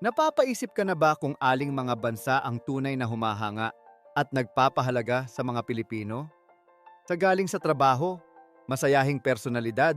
Napapaisip ka na ba kung aling mga bansa ang tunay na humahanga at nagpapahalaga sa mga Pilipino? Sa galing sa trabaho, masayahing personalidad,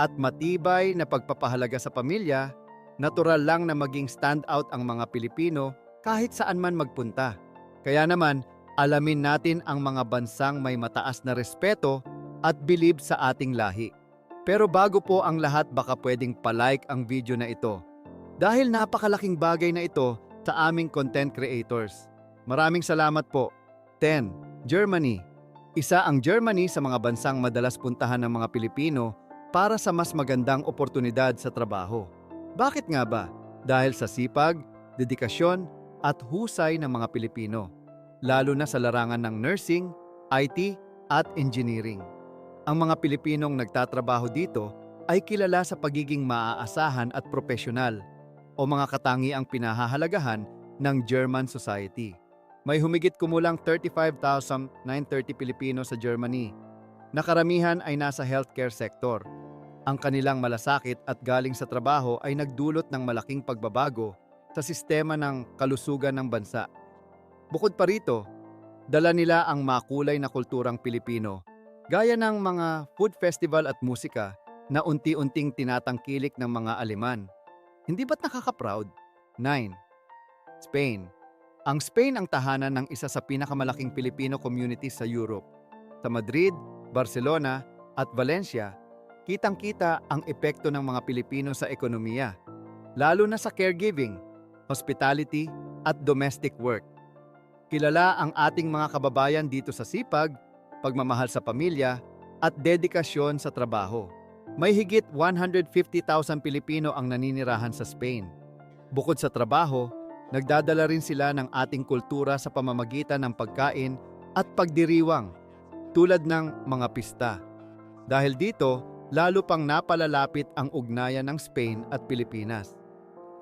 at matibay na pagpapahalaga sa pamilya, natural lang na maging standout ang mga Pilipino kahit saan man magpunta. Kaya naman, alamin natin ang mga bansang may mataas na respeto at bilib sa ating lahi. Pero bago po ang lahat baka pwedeng palike ang video na ito. Dahil napakalaking bagay na ito sa aming content creators. Maraming salamat po. 10. Germany. Isa ang Germany sa mga bansang madalas puntahan ng mga Pilipino para sa mas magandang oportunidad sa trabaho. Bakit nga ba? Dahil sa sipag, dedikasyon, at husay ng mga Pilipino, lalo na sa larangan ng nursing, IT, at engineering. Ang mga Pilipinong nagtatrabaho dito ay kilala sa pagiging maaasahan at propesyonal o mga katangiang pinahahalagahan ng German society. May humigit kumulang 35,930 Pilipino sa Germany. Nakaramihan ay nasa healthcare sector. Ang kanilang malasakit at galing sa trabaho ay nagdulot ng malaking pagbabago sa sistema ng kalusugan ng bansa. Bukod pa rito, dala nila ang makulay na kulturang Pilipino, gaya ng mga food festival at musika na unti-unting tinatangkilik ng mga Aleman. Hindi ba't nakaka-proud? 9. Spain. Ang Spain ang tahanan ng isa sa pinakamalaking Filipino communities sa Europe. Sa Madrid, Barcelona, at Valencia, kitang-kita ang epekto ng mga Pilipino sa ekonomiya, lalo na sa caregiving, hospitality, at domestic work. Kilala ang ating mga kababayan dito sa sipag, pagmamahal sa pamilya, at dedikasyon sa trabaho. May higit 150,000 Pilipino ang naninirahan sa Spain. Bukod sa trabaho, nagdadala rin sila ng ating kultura sa pamamagitan ng pagkain at pagdiriwang, tulad ng mga pista. Dahil dito, lalo pang napalalapit ang ugnayan ng Spain at Pilipinas.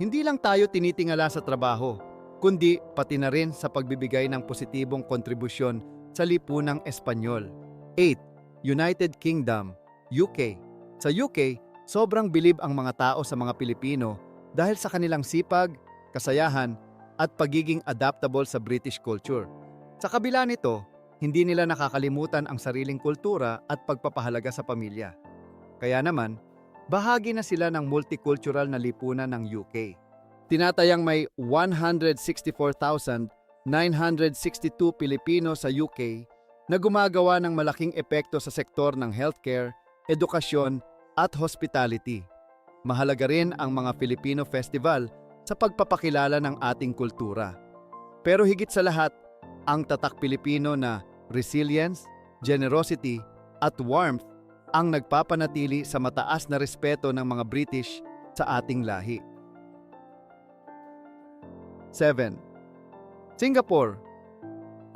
Hindi lang tayo tinitingala sa trabaho, kundi pati na rin sa pagbibigay ng positibong kontribusyon sa lipunang Espanyol. 8. United Kingdom, UK. Sa UK, sobrang bilib ang mga tao sa mga Pilipino dahil sa kanilang sipag, kasayahan, at pagiging adaptable sa British culture. Sa kabila nito, hindi nila nakakalimutan ang sariling kultura at pagpapahalaga sa pamilya. Kaya naman, bahagi na sila ng multicultural na lipunan ng UK. Tinatayang may 164,962 Pilipino sa UK na gumagawa ng malaking epekto sa sektor ng healthcare, edukasyon at hospitality. Mahalaga rin ang mga Filipino festival sa pagpapakilala ng ating kultura. Pero higit sa lahat, ang tatak Pilipino na resilience, generosity at warmth ang nagpapanatili sa mataas na respeto ng mga British sa ating lahi. 7. Singapore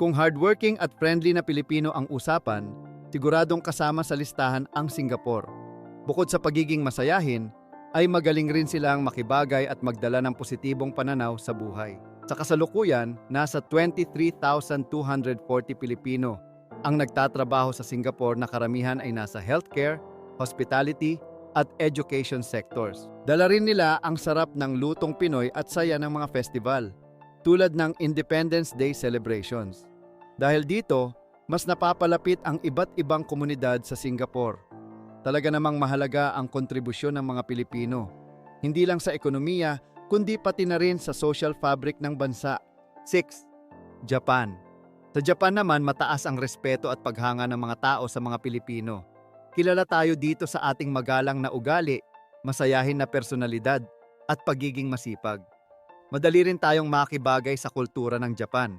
Kung hardworking at friendly na Pilipino ang usapan, siguradong kasama sa listahan ang Singapore. Bukod sa pagiging masayahin, ay magaling rin silang makibagay at magdala ng positibong pananaw sa buhay. Sa kasalukuyan, nasa 23,240 Pilipino ang nagtatrabaho sa Singapore na karamihan ay nasa healthcare, hospitality, at education sectors. Dala rin nila ang sarap ng lutong Pinoy at saya ng mga festival, tulad ng Independence Day celebrations. Dahil dito, mas napapalapit ang iba't ibang komunidad sa Singapore. Talaga namang mahalaga ang kontribusyon ng mga Pilipino, hindi lang sa ekonomiya, kundi pati na rin sa social fabric ng bansa. 6. Japan Sa Japan naman, mataas ang respeto at paghanga ng mga tao sa mga Pilipino. Kilala tayo dito sa ating magalang na ugali, masayahin na personalidad, at pagiging masipag. Madali rin tayong makibagay sa kultura ng Japan.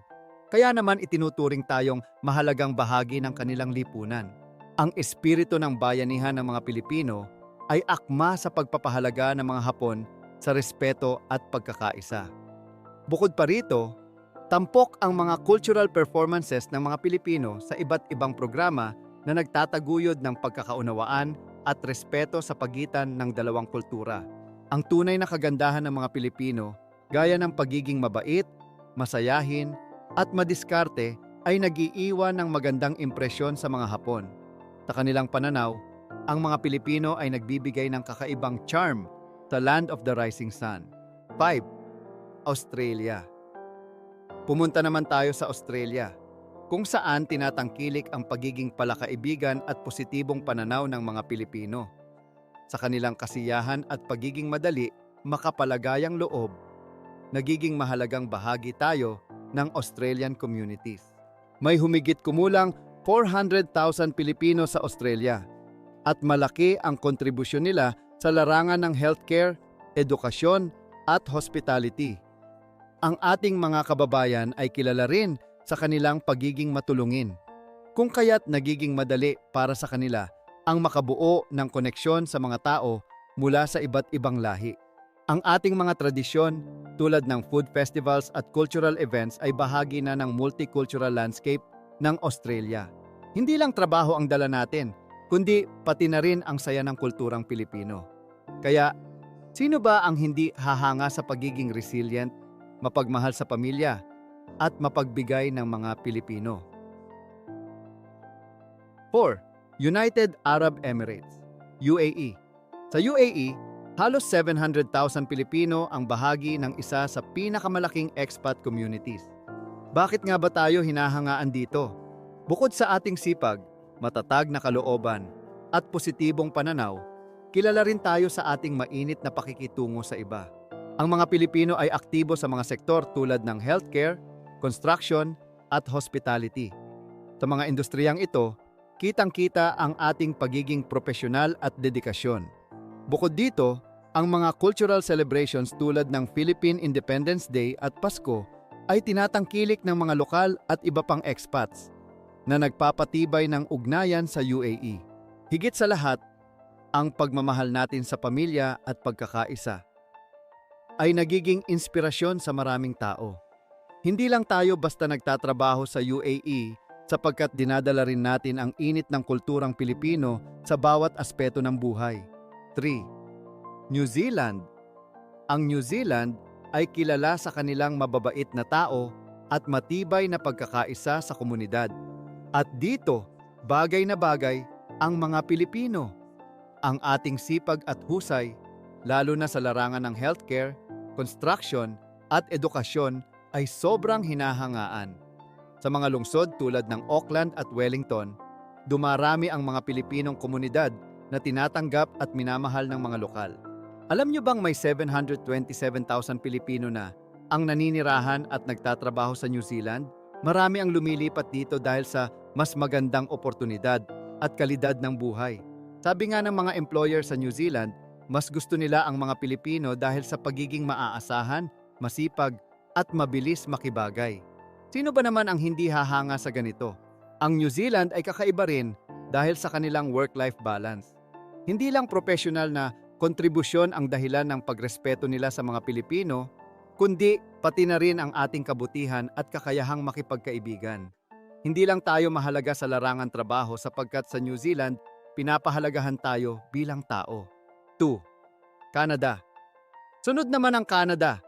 Kaya naman itinuturing tayong mahalagang bahagi ng kanilang lipunan. Ang espiritu ng bayanihan ng mga Pilipino ay akma sa pagpapahalaga ng mga Hapon sa respeto at pagkakaisa. Bukod pa rito, tampok ang mga cultural performances ng mga Pilipino sa iba't ibang programa na nagtataguyod ng pagkakaunawaan at respeto sa pagitan ng dalawang kultura. Ang tunay na kagandahan ng mga Pilipino, gaya ng pagiging mabait, masayahin, at madiskarte ay nagiiwan ng magandang impresyon sa mga Hapon. Sa kanilang pananaw, ang mga Pilipino ay nagbibigay ng kakaibang charm sa Land of the Rising Sun. 5. Australia. Pumunta naman tayo sa Australia, kung saan tinatangkilik ang pagiging palakaibigan at positibong pananaw ng mga Pilipino. Sa kanilang kasiyahan at pagiging madali, makapalagayang loob, nagiging mahalagang bahagi tayo ng Australian communities. May humigit kumulang 400,000 Pilipino sa Australia at malaki ang kontribusyon nila sa larangan ng healthcare, edukasyon at hospitality. Ang ating mga kababayan ay kilala rin sa kanilang pagiging matulungin. Kung kaya't nagiging madali para sa kanila ang makabuo ng koneksyon sa mga tao mula sa iba't ibang lahi. Ang ating mga tradisyon tulad ng food festivals at cultural events ay bahagi na ng multicultural landscape ng Australia. Hindi lang trabaho ang dala natin, kundi pati na rin ang saya ng kulturang Pilipino. Kaya, sino ba ang hindi hahanga sa pagiging resilient, mapagmahal sa pamilya, at mapagbigay ng mga Pilipino? 4. United Arab Emirates, UAE. Sa UAE, halos 700,000 Pilipino ang bahagi ng isa sa pinakamalaking expat communities. Bakit nga ba tayo hinahangaan dito? Bukod sa ating sipag, matatag na kalooban, at positibong pananaw, kilala rin tayo sa ating mainit na pakikitungo sa iba. Ang mga Pilipino ay aktibo sa mga sektor tulad ng healthcare, construction, at hospitality. Sa mga industriyang ito, kitang-kita ang ating pagiging profesional at dedikasyon. Bukod dito, ang mga cultural celebrations tulad ng Philippine Independence Day at Pasko ay tinatangkilik ng mga lokal at iba pang expats na nagpapatibay ng ugnayan sa UAE. Higit sa lahat, ang pagmamahal natin sa pamilya at pagkakaisa ay nagiging inspirasyon sa maraming tao. Hindi lang tayo basta nagtatrabaho sa UAE sapagkat dinadala rin natin ang init ng kulturang Pilipino sa bawat aspeto ng buhay. 3. New Zealand Ang New Zealand ay kilala sa kanilang mababait na tao at matibay na pagkakaisa sa komunidad. At dito, bagay na bagay ang mga Pilipino. Ang ating sipag at husay, lalo na sa larangan ng healthcare, construction at edukasyon ay sobrang hinahangaan. Sa mga lungsod tulad ng Auckland at Wellington, dumarami ang mga Pilipinong komunidad na tinatanggap at minamahal ng mga lokal. Alam nyo bang may 727,000 Pilipino na ang naninirahan at nagtatrabaho sa New Zealand? Marami ang lumilipat dito dahil sa mas magandang oportunidad at kalidad ng buhay. Sabi nga ng mga employer sa New Zealand, mas gusto nila ang mga Pilipino dahil sa pagiging maaasahan, masipag, at mabilis makibagay. Sino ba naman ang hindi hahanga sa ganito? Ang New Zealand ay kakaiba rin dahil sa kanilang work-life balance. Hindi lang professional na kontribusyon ang dahilan ng pagrespeto nila sa mga Pilipino, kundi pati na rin ang ating kabutihan at kakayahang makipagkaibigan. Hindi lang tayo mahalaga sa larangan trabaho sapagkat sa New Zealand, pinapahalagahan tayo bilang tao. 2. Canada Sunod naman ang Canada.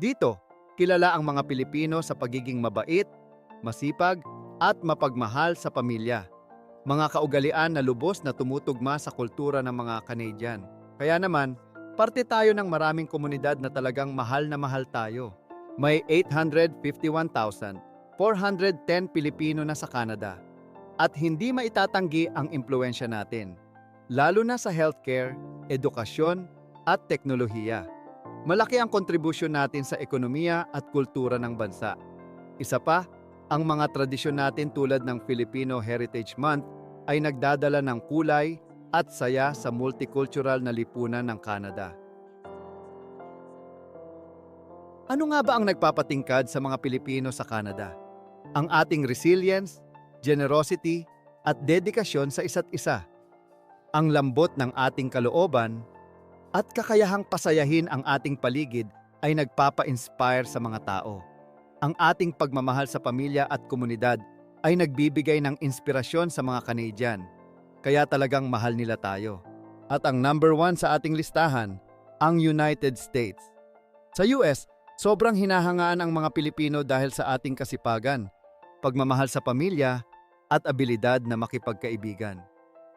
Dito, kilala ang mga Pilipino sa pagiging mabait, masipag, at mapagmahal sa pamilya. Mga kaugalian na lubos na tumutugma sa kultura ng mga Canadian. Kaya naman, parte tayo ng maraming komunidad na talagang mahal na mahal tayo. May 851,410 Pilipino na sa Canada. At hindi maitatanggi ang impluensya natin, lalo na sa healthcare, edukasyon, at teknolohiya. Malaki ang kontribusyon natin sa ekonomiya at kultura ng bansa. Isa pa, ang mga tradisyon natin tulad ng Filipino Heritage Month ay nagdadala ng kulay at saya sa multicultural na lipunan ng Canada. Ano nga ba ang nagpapatingkad sa mga Pilipino sa Canada? Ang ating resilience, generosity, at dedikasyon sa isa't isa. Ang lambot ng ating kalooban at kakayahang pasayahin ang ating paligid ay nagpapa-inspire sa mga tao. Ang ating pagmamahal sa pamilya at komunidad ay nagbibigay ng inspirasyon sa mga Canadian. Kaya talagang mahal nila tayo. At ang number one sa ating listahan, ang United States. Sa US, sobrang hinahangaan ang mga Pilipino dahil sa ating kasipagan, pagmamahal sa pamilya, at abilidad na makipagkaibigan.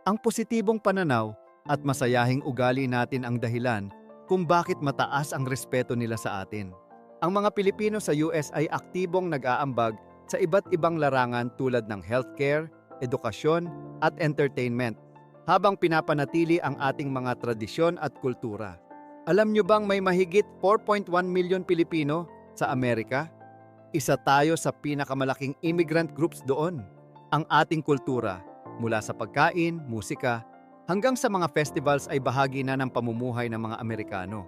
Ang positibong pananaw at masayahing ugali natin ang dahilan kung bakit mataas ang respeto nila sa atin. Ang mga Pilipino sa US ay aktibong nag-aambag sa iba't ibang larangan tulad ng healthcare, edukasyon at entertainment habang pinapanatili ang ating mga tradisyon at kultura. Alam nyo bang may mahigit 4.1 milyon Pilipino sa Amerika? Isa tayo sa pinakamalaking immigrant groups doon. Ang ating kultura, mula sa pagkain, musika, hanggang sa mga festivals ay bahagi na ng pamumuhay ng mga Amerikano.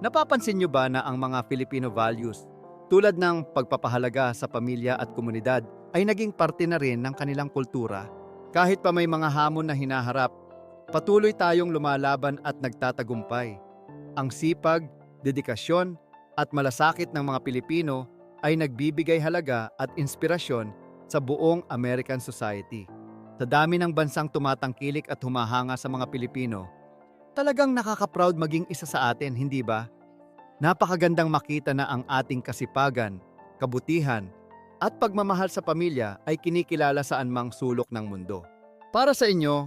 Napapansin nyo ba na ang mga Filipino values, tulad ng pagpapahalaga sa pamilya at komunidad, ay naging parte na rin ng kanilang kultura? Kahit pa may mga hamon na hinaharap, patuloy tayong lumalaban at nagtatagumpay. Ang sipag, dedikasyon, at malasakit ng mga Pilipino ay nagbibigay halaga at inspirasyon sa buong American society. Sa dami ng bansang tumatangkilik at humahanga sa mga Pilipino, talagang nakaka-proud maging isa sa atin, hindi ba? Napakagandang makita na ang ating kasipagan, kabutihan, at pagmamahal sa pamilya ay kinikilala sa anmang sulok ng mundo. Para sa inyo,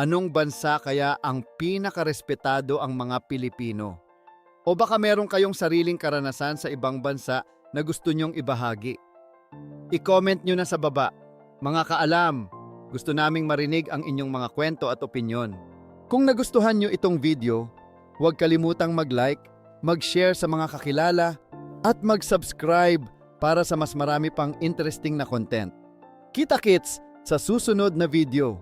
anong bansa kaya ang pinakarespetado ang mga Pilipino? O baka meron kayong sariling karanasan sa ibang bansa na gusto nyong ibahagi? I-comment nyo na sa baba. Mga kaalam, gusto naming marinig ang inyong mga kwento at opinyon. Kung nagustuhan nyo itong video, huwag kalimutang mag-like, mag-share sa mga kakilala, at mag-subscribe para sa mas marami pang interesting na content. Kita kits sa susunod na video.